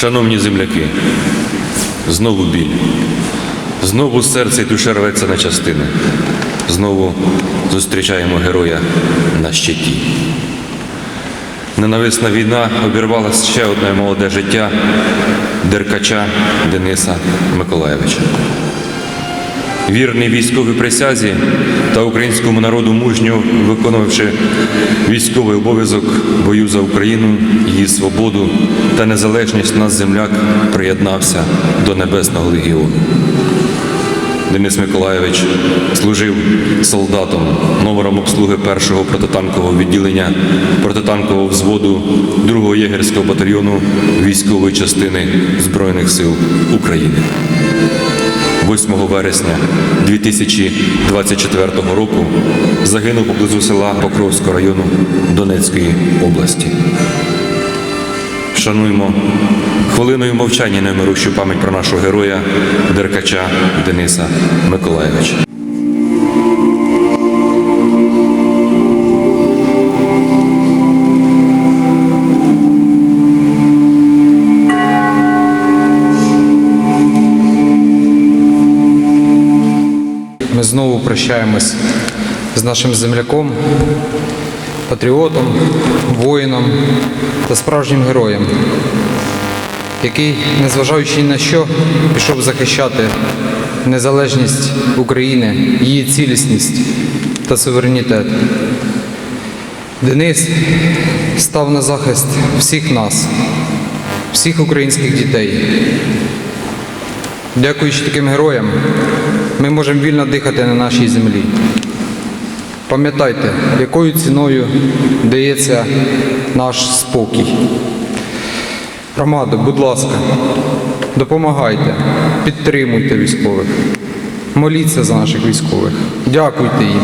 Шановні земляки, знову біль. Знову серце і душа рветься на частини. Знову зустрічаємо героя на щиті. Ненависна війна обірвала ще одне молоде життя деркача Дениса Миколаєвича. Вірний військовій присязі та українському народу мужньо виконувавши військовий обов'язок бою за Україну, її свободу та незалежність, наш земляк приєднався до Небесного легіону. Денис Миколаєвич служив солдатом номером обслуги першого протитанкового відділення протитанкового взводу 2-го єгерського батальйону військової частини Збройних сил України. 8 вересня 2024 року загинув поблизу села Покровського району Донецької області. Шануємо хвилиною мовчання немирущу пам'ять про нашого героя Деркача Дениса Миколаєвича. Ми знову прощаємось з нашим земляком, патріотом, воїном та справжнім героєм, який, незважаючи ні на що, пішов захищати незалежність України, її цілісність та суверенітет. Денис став на захист всіх нас, всіх українських дітей. Дякуючи таким героям, ми можемо вільно дихати на нашій землі. Пам'ятайте, якою ціною дається наш спокій. Громадо, будь ласка, допомагайте, підтримуйте військових, моліться за наших військових, дякуйте їм.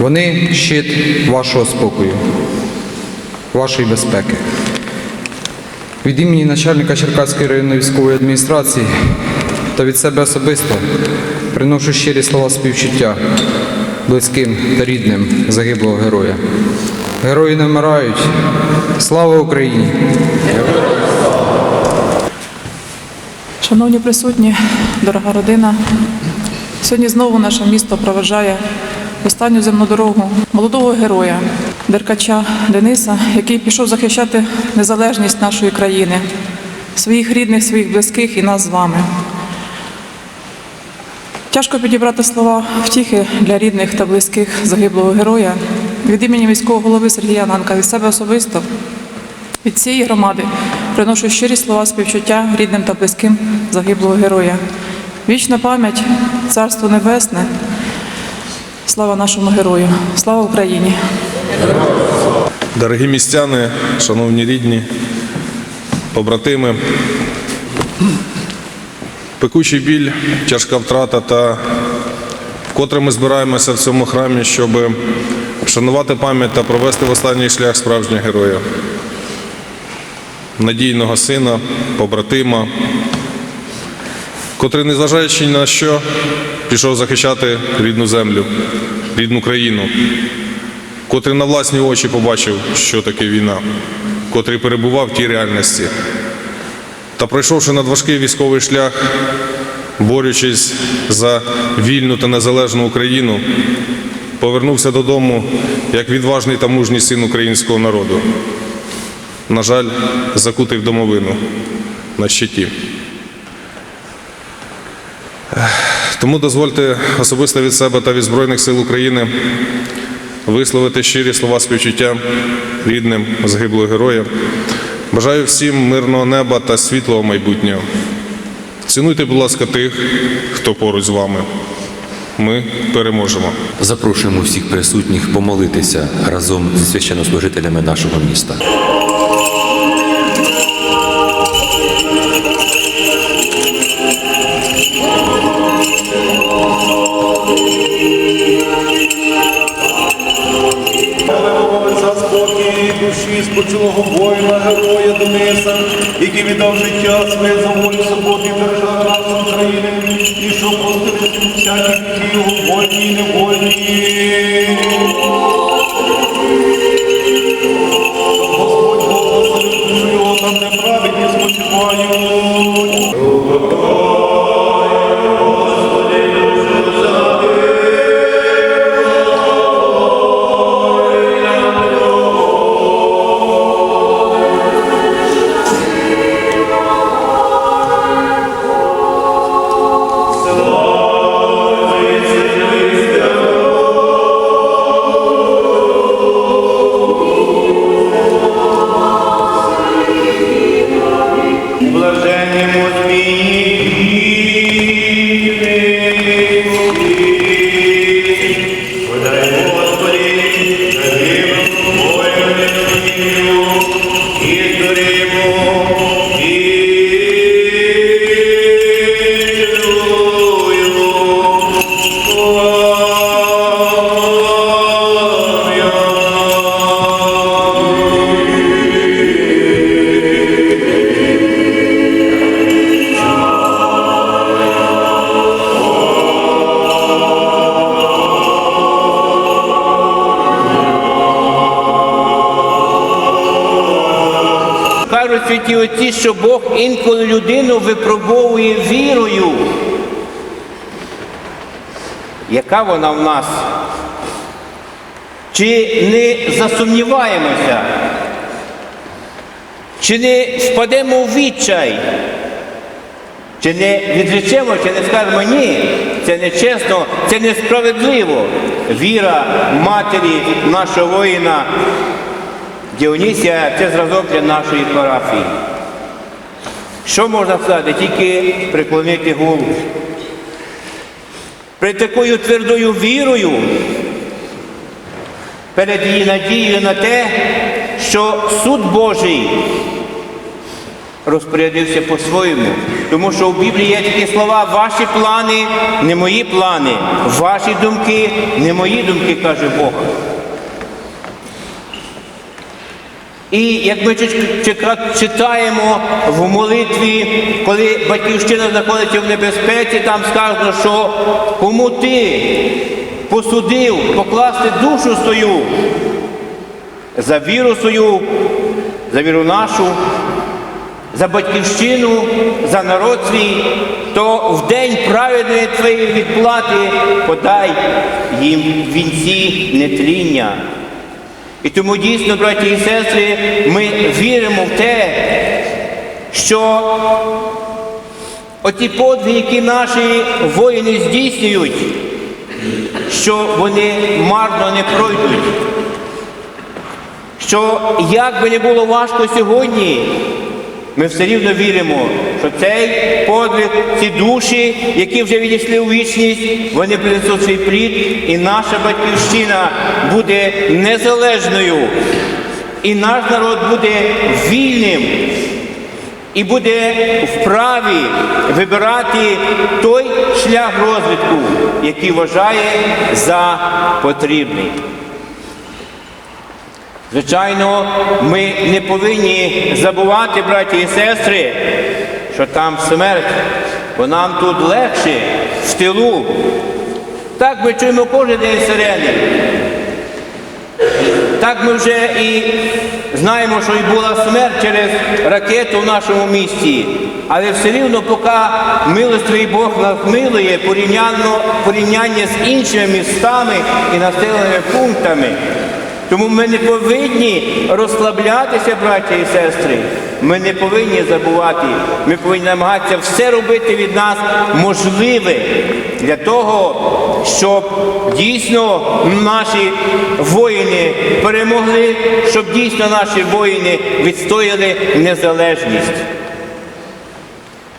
Вони щит вашого спокою, вашої безпеки. Від імені начальника Черкаської районної військової адміністрації та від себе особисто приношу щирі слова співчуття близьким та рідним загиблого героя. Герої не вмирають. Слава Україні! Шановні присутні, дорога родина, сьогодні знову наше місто проведжає в останню земну дорогу молодого героя, Деркача Дениса, який пішов захищати незалежність нашої країни, своїх рідних, своїх близьких і нас з вами. Тяжко підібрати слова втіхи для рідних та близьких загиблого героя. Від імені міського голови Сергія Нанка від себе особисто від цієї громади приношу щирі слова співчуття рідним та близьким загиблого героя. Вічна пам'ять, царство небесне. Слава нашому герою! Слава Україні! Дорогі містяни, шановні рідні, побратими, пекучий біль, тяжка втрата та вкотре ми збираємося в цьому храмі, щоб вшанувати пам'ять та провести в останній шлях справжнього героя, надійного сина, побратима, котрий, незважаючи на що, пішов захищати рідну землю, рідну країну котрий на власні очі побачив, що таке війна, котрий перебував в тій реальності. Та пройшовши надважкий військовий шлях, борючись за вільну та незалежну Україну, повернувся додому як відважний та мужній син українського народу. На жаль, закутий в домовину на щиті. Тому дозвольте особисто від себе та від Збройних сил України висловити щирі слова співчуття рідним загиблого героя. Бажаю всім мирного неба та світлого майбутнього. Цінуйте, будь ласка, тих, хто поруч з вами. Ми переможемо. Запрошуємо всіх присутніх помолитися разом зі священнослужителями нашого міста. Господь благословив душу його там, де праведні спочивають. Кажуть святі отці, що Бог інколи людину випробовує вірою. Яка вона в нас? Чи не засумніваємося? Чи не впадемо в відчай? Чи не відречемо, чи не скажемо ні, це нечесно, це несправедливо. Віра матері нашого воїна Діонісія це зразок для нашої парафії. Що можна сказати? Тільки приклонити голову. При такою твердою вірою, перед її надією на те, що суд Божий розпорядився по-своєму. Тому що в Біблії є такі слова, ваші плани не мої плани, ваші думки не мої думки, каже Бог. І як ми читаємо в молитві, коли батьківщина знаходиться в небезпеці, там сказано, що кому ти посудив покласти душу свою за віру свою, за віру нашу, за батьківщину, за народ свій, то в день праведної твоєї відплати подай їм вінці нетління. І тому дійсно, браті і сестри, ми віримо в те, що оті подвиги, які наші воїни здійснюють, що вони марно не пройдуть. Що як би не було важко сьогодні, ми все рівно віримо, що цей подвиг, ці душі, які вже відійшли у вічність, вони принесуть свій плід, і наша батьківщина буде незалежною, і наш народ буде вільним і буде вправі вибирати той шлях розвитку, який вважає за потрібний. Звичайно, ми не повинні забувати, браті і сестри, що там смерть, бо нам тут легше в тилу. Так ми чуємо кожен день сирени. Так ми вже і знаємо, що і була смерть через ракету в нашому місті. Але все рівно, поки милостивий Бог нас милує порівняння з іншими містами і населеними пунктами. Тому ми не повинні розслаблятися, браття і сестри. Ми не повинні забувати. Ми повинні намагатися все робити від нас можливе для того, щоб дійсно наші воїни перемогли, щоб дійсно наші воїни відстояли незалежність.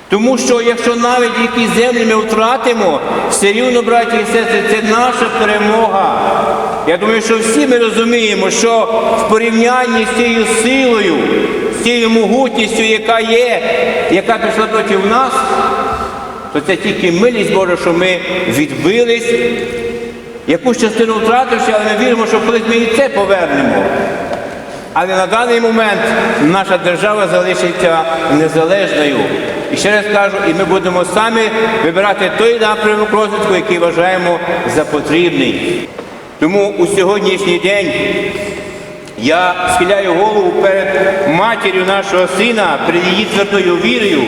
Тому що якщо навіть якісь землі ми втратимо, все рівно, браті і сестри, це наша перемога. Я думаю, що всі ми розуміємо, що в порівнянні з цією силою, з цією могутністю, яка є, яка пішла проти нас, то це тільки милість Божа, що ми відбились, якусь частину втративши, але ми віримо, що колись ми і це повернемо. Але на даний момент наша держава залишиться незалежною. І ще раз кажу, і ми будемо самі вибирати той напрямок розвитку, який вважаємо за потрібний. Тому у сьогоднішній день Я схиляю голову перед матір'ю нашого сина, перед її твердою вірою.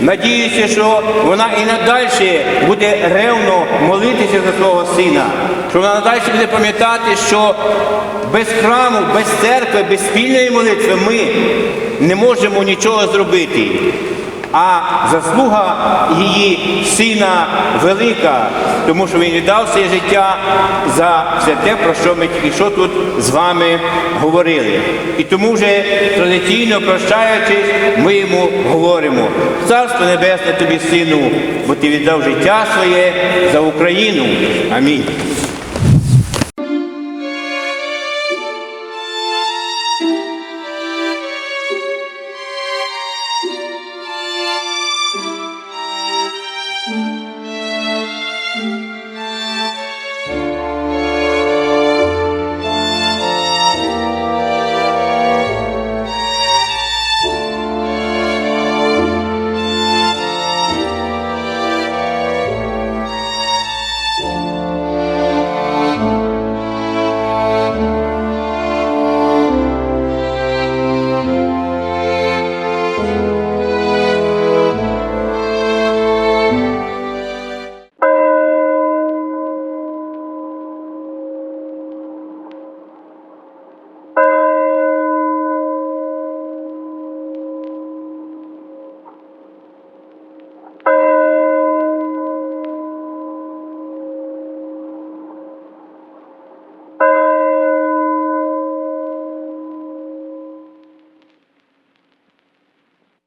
Надіюся, що вона і надальше буде ревно молитися за свого сина, що вона надальше буде пам'ятати, що без храму, без церкви, без спільної молитви ми не можемо нічого зробити. А заслуга її сина велика, тому що він віддав своє життя за все те, про що ми тільки що тут з вами говорили. І тому вже традиційно прощаючись, ми йому говоримо: Царство Небесне тобі, сину, бо ти віддав життя своє за Україну. Амінь.